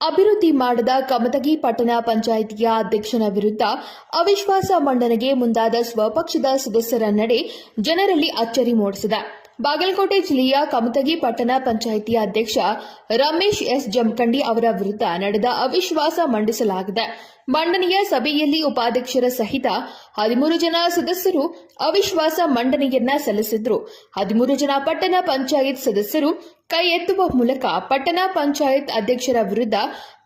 ಅಭಿವೃದ್ಧಿ ಮಾಡದ ಕಮತಗಿ ಪಟ್ಟಣ ಪಂಚಾಯಿತಿಯ ಅಧ್ಯಕ್ಷನ ವಿರುದ್ಧ ಅವಿಶ್ವಾಸ ಮಂಡನೆಗೆ ಮುಂದಾದ ಸ್ವಪಕ್ಷದ ಸದಸ್ಯರ ನಡೆ ಜನರಲ್ಲಿ ಅಚ್ಚರಿ ಮೂಡಿಸಿದೆ. ಬಾಗಲಕೋಟೆ ಜಿಲ್ಲೆಯ ಕಮತಗಿ ಪಟ್ಟಣ ಪಂಚಾಯಿತಿಯ ಅಧ್ಯಕ್ಷ ರಮೇಶ್ ಎಸ್ ಜಮಖಂಡಿ ಅವರ ವಿರುದ್ಧ ನಡೆದ ಅವಿಶ್ವಾಸ ಮಂಡಿಸಲಾಗಿದೆ. ಮಂಡನೆಯ ಸಭೆಯಲ್ಲಿ ಉಪಾಧ್ಯಕ್ಷರ ಸಹಿತ ಹದಿಮೂರು ಜನ ಸದಸ್ಯರು ಅವಿಶ್ವಾಸ ಮಂಡನೆಯನ್ನ ಸಲ್ಲಿಸಿದ್ರು. ಹದಿಮೂರು ಜನ ಪಟ್ಟಣ ಪಂಚಾಯತ್ ಸದಸ್ಯರು ಕೈ ಎತ್ತುವ ಮೂಲಕ ಪಟ್ಟಣ ಪಂಚಾಯತ್ ಅಧ್ಯಕ್ಷರ ವಿರುದ್ಧ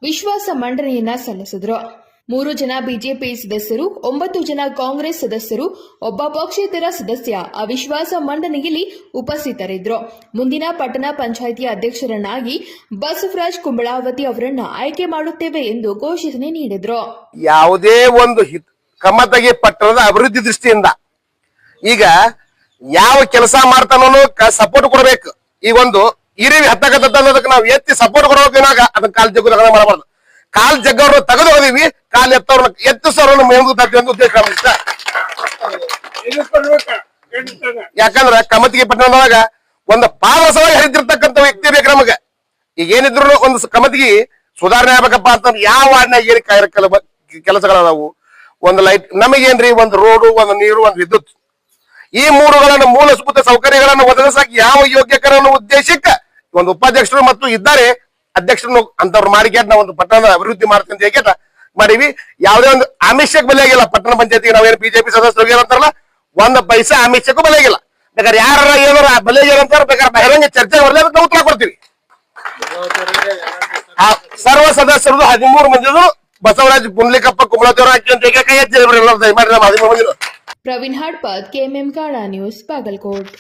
ವಿಶ್ವಾಸ ಮಂಡನೆಯನ್ನ ಸಲ್ಲಿಸಿದ್ರು. ಮೂರು ಜನ ಬಿಜೆಪಿ ಸದಸ್ಯರು, ಒಂಬತ್ತು ಜನ ಕಾಂಗ್ರೆಸ್ ಸದಸ್ಯರು, ಒಬ್ಬ ಪಕ್ಷೇತರ ಸದಸ್ಯ ಅವಿಶ್ವಾಸ ಮಂಡನೆಯಲ್ಲಿ ಉಪಸ್ಥಿತರಿದ್ದರು. ಮುಂದಿನ ಪಟ್ಟಣ ಪಂಚಾಯಿತಿ ಅಧ್ಯಕ್ಷರನ್ನಾಗಿ ಬಸವರಾಜ್ ಕುಂಬಳಾವತಿ ಅವರನ್ನ ಆಯ್ಕೆ ಮಾಡುತ್ತೇವೆ ಎಂದು ಘೋಷಣೆ ನೀಡಿದ್ರು. ಯಾವುದೇ ಒಂದು ಕಮತಗಿ ಪಟ್ಟಣದ ಅಭಿವೃದ್ಧಿ ದೃಷ್ಟಿಯಿಂದ ಈಗ ಯಾವ ಕೆಲಸ ಮಾಡ್ತಾನೋ ಸಪೋರ್ಟ್ ಕೊಡಬೇಕು. ಈ ಒಂದು ಇರಿವಿ ಹತ್ತಕ್ಕಂಥದ್ದು ಅನ್ನೋದಕ್ಕೆ ನಾವು ಎತ್ತಿ ಸಪೋರ್ಟ್ ಕೊಡಬೇಕು ಅದನ್ನ ಕಾಲ್ ಜಗ್ಗು ಮಾಡಬಾರ್ದು. ಕಾಲ್ ಜಗ್ಗವ್ರನ್ನ ತೆಗೆದು ಹೋದಿವಿ ಕಾಲ್ ಎತ್ತವ್ರನ್ನ ಎತ್ತ ಮುಂದೆ ತರ್ತೀವಿ ಅಂತ ಉದ್ದೇಶ. ಯಾಕಂದ್ರ ಕಮತಿಗೆ ಪಟ್ಟಣದೊಳಗ ಒಂದು ಪಾದರಸವಾಗಿ ಹರಿದಿರ್ತಕ್ಕಂಥ ವ್ಯಕ್ತಿ ಬೇಕು ನಮಗ. ಈಗ ಏನಿದ್ರು ಒಂದು ಕಮತಿಗೆ ಸುಧಾರಣೆ ಆಗ್ಬೇಕಪ್ಪ ಅಂತಂದ್ರೆ ಯಾವ ವಾರ್ಡ್ನಾಗ ಏನ್ ಕಾರ್ಯಕ್ರಮ ಕೆಲಸಗಳದಾವು? ಒಂದು ಲೈಟ್, ನಮಗೇನ್ರಿ ಒಂದು ರೋಡು, ಒಂದು ನೀರು, ಒಂದು ವಿದ್ಯುತ್. ಈ ಮೂರುಗಳನ್ನು ಮೂಲಭೂತ ಸೌಕರ್ಯಗಳನ್ನು ಒದಗಿಸಕ್ಕೆ ಯಾವ ಯೋಗ್ಯಕರ ಉದ್ದೇಶಕ್ಕ ಒಂದು ಉಪಾಧ್ಯಕ್ಷರು ಮತ್ತು ಇದ್ದಾರೆ ಅಧ್ಯಕ್ಷರನ್ನು ಅಂತವ್ರು ಮಾಡಿಕೆ ನಾವು ಒಂದು ಪಟ್ಟಣದ ಅಭಿವೃದ್ಧಿ ಮಾಡ್ತಂತ ಹೇಗೆ ಮಾಡಿವಿ. ಯಾವುದೇ ಒಂದು ಆಮಿಷಕ್ಕೆ ಆಗಿಲ್ಲ. ಪಟ್ಟಣ ಪಂಚಾಯತಿಗೆ ನಾವೇನು ಬಿಜೆಪಿ ಸದಸ್ಯರು ಏನಂತಾರಲ್ಲ, ಒಂದ್ ಪೈಸಾ ಆಮಿಷಕ್ಕೂ ಬೆಲೆ ಆಗಿಲ್ಲ. ಬೇಕಾದ್ರೆ ಯಾರ ಏನಾರ ಬೆಲೆ ಏನಂತಾರ ಬೇಕಾದ್ರೆ ಬಹಿರಂಗ ಚರ್ಚೆ ಬರಲಿ ಅದಕ್ಕೆ ಉತ್ತರ ಕೊಡ್ತೀವಿ. ಸರ್ವ ಸದಸ್ಯರದು ಹದಿಮೂರು ಮಂದಿದು ಬಸವರಾಜ್ ಪುಂಡ್ಲಿಕಪ್ಪ ಕುಂಬಳದೇವರ ಹಾಕಿ ಅಂತ ಕೈ ಎತ್ತಿ ಎಲ್ಲರೂ ದಯಮಾಡಿ ನಮ್ಮ ಹದಿಮೂರು ಮಂದಿದು ಪ್ರವೀಣ್ ಹಾಡ್ಪದ್, ಕೆಎಂಎಂ ಕಾಣ ನ್ಯೂಸ್, ಬಾಗಲಕೋಟ್.